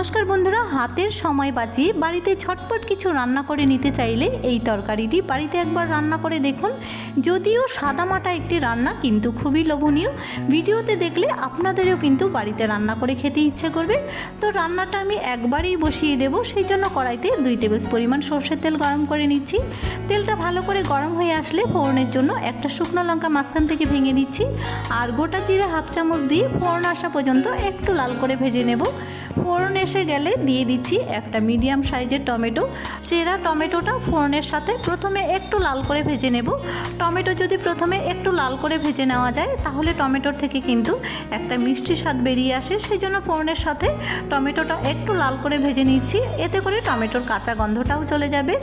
নমস্কার বন্ধুরা, হাতের সময় বাঁচিয়ে বাড়িতে ছটপট কিছু রান্না করে নিতে চাইলে এই তরকারিটি বাড়িতে একবার রান্না করে দেখুন। যদিও সাদামাটা একটি রান্না, কিন্তু খুবই লোভনীয়। ভিডিওতে দেখলে আপনাদেরও কিন্তু বাড়িতে রান্না করে খেতে ইচ্ছে করবে। তো রান্নাটা আমি একবারেই বসিয়ে দেব, সেই জন্য কড়াইতে দুই টেবিল পরিমাণ সর্ষের তেল গরম করে নিচ্ছি। তেলটা ভালো করে গরম হয়ে আসলে ফোড়নের জন্য একটা শুকনো লঙ্কা মাঝখান থেকে ভেঙে দিচ্ছি। আর গোটা জিরে হাফ চামচ দিয়ে ফোড়ন আসা পর্যন্ত একটু লাল করে ভেজে নেব। ফোড়ন এসে গেলে দিয়ে দিচ্ছি একটা মিডিয়াম সাইজের টমেটো। চেরা টমেটোটা ফোড়নের সাথে প্রথমে একটু লাল করে ভেজে নেব। টমেটো যদি প্রথমে একটু লাল করে ভেজে নেওয়া যায়, তাহলে টমেটোর থেকে কিন্তু একটা মিষ্টি স্বাদ বেরিয়ে আসে। সেই জন্য ফোড়নের সাথে টমেটোটা একটু লাল করে ভেজে নিচ্ছি। এতে করে টমেটোর কাঁচা গন্ধটাও চলে যাবে।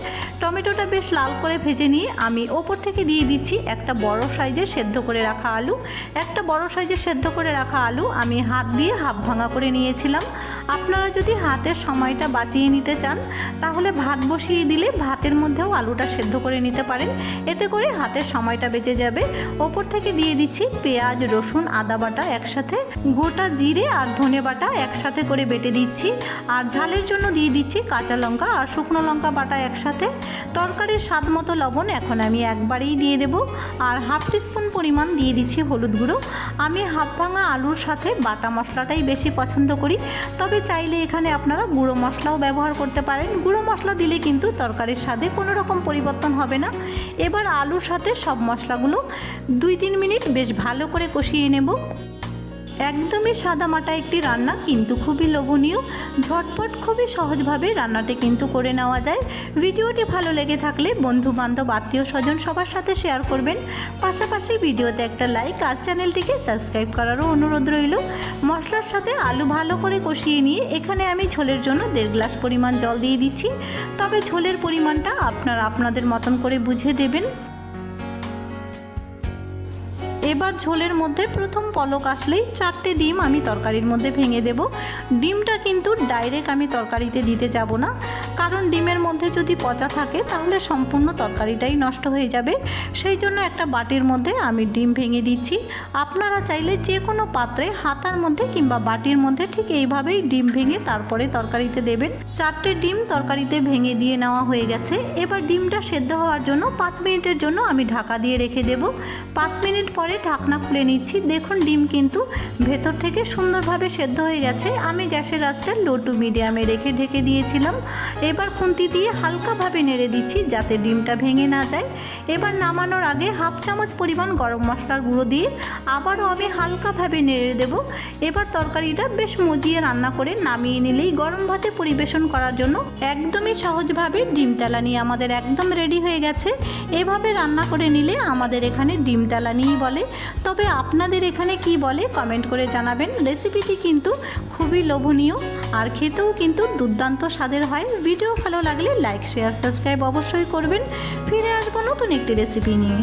টমেটোটা বেশ লাল করে ভেজে নিয়ে আমি ওপর থেকে দিয়ে দিচ্ছি একটা বড় সাইজের সেদ্ধ করে রাখা আলু। একটা বড় সাইজের সেদ্ধ করে রাখা আলু আমি হাত দিয়ে হাফ ভাঙা করে নিয়েছিলাম। আপনারা যদি হাতের সময়টা বাঁচিয়ে নিতে চান, তাহলে ভাত বসিয়ে দিলে ভাতের মধ্যেও আলুটা সেদ্ধ করে নিতে পারেন। এতে করে হাতের সময়টা বেঁচে যাবে। ওপর থেকে দিয়ে দিচ্ছি পেঁয়াজ, রসুন, আদা বাটা একসাথে। গোটা জিরে আর ধনে বাটা একসাথে করে বেটে দিচ্ছি। আর ঝালের জন্য দিয়ে দিচ্ছি কাঁচা লঙ্কা আর শুকনো লঙ্কা বাটা একসাথে। তরকারির স্বাদ মতো লবণ এখন আমি একবারেই দিয়ে দেব। আর হাফ টিস্পুন পরিমাণ দিয়ে দিচ্ছি হলুদ গুঁড়ো। আমি হাফ ভাঙা আলুর সাথে বাটা মশলাটাই বেশি পছন্দ করি। তবে চাইলে এখানে আপনারা গুঁড়ো মশলাও ব্যবহার করতে পারেন। গুঁড়ো মশলা দিলে কিন্তু তরকারির স্বাদে কোনো রকম পরিবর্তন হবে না। এবার আলুর সাথে সব মশলাগুলো দুই তিন মিনিট বেশ ভালো করে কষিয়ে নেব। একদমই সাদামাটা একটি রান্না, কিন্তু খুবই লোভনীয়। ঝটপট খুবই সহজভাবে রান্নাটি কিন্তু করে নেওয়া যায়। ভিডিওটি ভালো লেগে থাকলে বন্ধু বান্ধব আত্মীয় স্বজন সবার সাথে শেয়ার করবেন। পাশাপাশি ভিডিওতে একটা লাইক আর চ্যানেলটিকে সাবস্ক্রাইব করারও অনুরোধ রইল। মশলার সাথে আলু ভালো করে কষিয়ে নিয়ে এখানে আমি ঝোলের জন্য দেড় গ্লাস পরিমাণ জল দিয়ে দিচ্ছি। তবে ঝোলের পরিমাণটা আপনারা আপনাদের মতন করে বুঝে দেবেন। এবার ঝোলের মধ্যে প্রথম পলক আসলেই চারটে ডিম আমি তরকারির মধ্যে ভেঙে দেব। ডিমটা কিন্তু ডাইরেক্ট আমি তরকারিতে দিতে যাব না। কারণ ডিমের মধ্যে যদি পচা থাকে, তাহলে সম্পূর্ণ তরকারিটাই নষ্ট হয়ে যাবে। সেই জন্য একটা বাটির মধ্যে আমি ডিম ভেঙে দিচ্ছি। আপনারা চাইলে যে কোনো পাত্রে হাতার মধ্যে কিংবা বাটির মধ্যে ঠিক এইভাবেই ডিম ভেঙে তারপরে তরকারিতে দেবেন। চারটে ডিম তরকারিতে ভেঙে দিয়ে নেওয়া হয়ে গেছে। এবার ডিমটা সেদ্ধ হওয়ার জন্য পাঁচ মিনিটের জন্য আমি ঢাকা দিয়ে রেখে দেব। পাঁচ মিনিট পরে ঢাকনা খুলে নিচ্ছি। দেখুন, ডিম কিন্তু ভেতর থেকে সুন্দরভাবে সেদ্ধ হয়ে গেছে। আমি গ্যাসের আঁচটা লো টু মিডিয়ামে রেখে ঢেকে দিয়েছিলাম। এবার খুন্তি দিয়ে হালকাভাবে নেড়ে দিচ্ছি যাতে ডিমটা ভেঙে না যায়। এবার নামানোর আগে হাফ চামচ পরিমাণ গরম মশলার গুঁড়ো দিয়ে আবারও আমি হালকাভাবে নেড়ে দেব। এবার তরকারিটা বেশ মজিয়ে রান্না করে নামিয়ে নিলেই গরম ভাতে পরিবেশন করার জন্য একদমই সহজভাবে ডিম তেলানি আমাদের একদম রেডি হয়ে গেছে। এভাবে রান্না করে নিলে আমাদের এখানে ডিম তেলানিই বলে। তবে আপনাদের এখানে কি বলে কমেন্ট করে জানাবেন। রেসিপিটি কিন্তু খুবই লোভনীয়, আর খেতেও কিন্তু দুর্দান্ত স্বাদের হয়। ভিডিও ভালো লাগলে লাইক শেয়ার সাবস্ক্রাইব অবশ্যই করবেন। ফিরে আসব নতুন একটি রেসিপি নিয়ে।